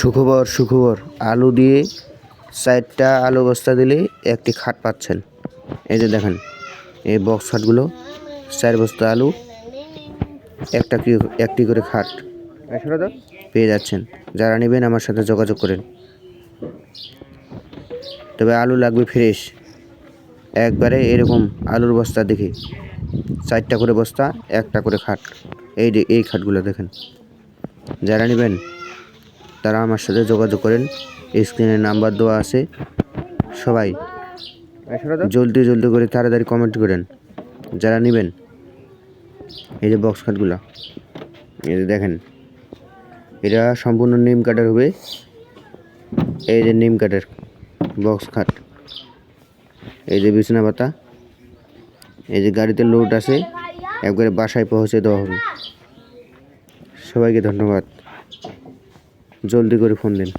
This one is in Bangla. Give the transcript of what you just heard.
সুখবর সুখবর আলু দিয়ে চারটা আলু বস্তা দিলে একটি খাট পাচ্ছেন। এই যে দেখেন, এই বক্স খাটগুলো, চার বস্তা আলু, একটা কি, একটি করে খাট পেয়ে যাচ্ছেন। যারা নেবেন আমার সাথে যোগাযোগ করেন। তবে আলু লাগবে ফ্রেশ একবারে এরকম আলুর বস্তা দেখে, চারটা করে বস্তা, একটা করে খাট। এই এই খাটগুলো দেখেন। যারা নেবেন তারা আমার সাথে যোগাযোগ করেন। স্ক্রিনে নাম্বার দেওয়া আছে। সবাই জলদি জলদি করে তাড়াতাড়ি কমেন্ট করেন। যারা নেবেন, এই যে বক্স খাটগুলো এই যে দেখেন এটা সম্পূর্ণ নিম কাঠের হবে। এই যে নিম কাঠের বক্স খাট এই যে বিছানা পাতা, এই যে গাড়িতে লোড আছে, একবারে বাসায় পৌঁছে দেওয়া হবে। সবাইকে ধন্যবাদ। জলদি করে ফোন দিন।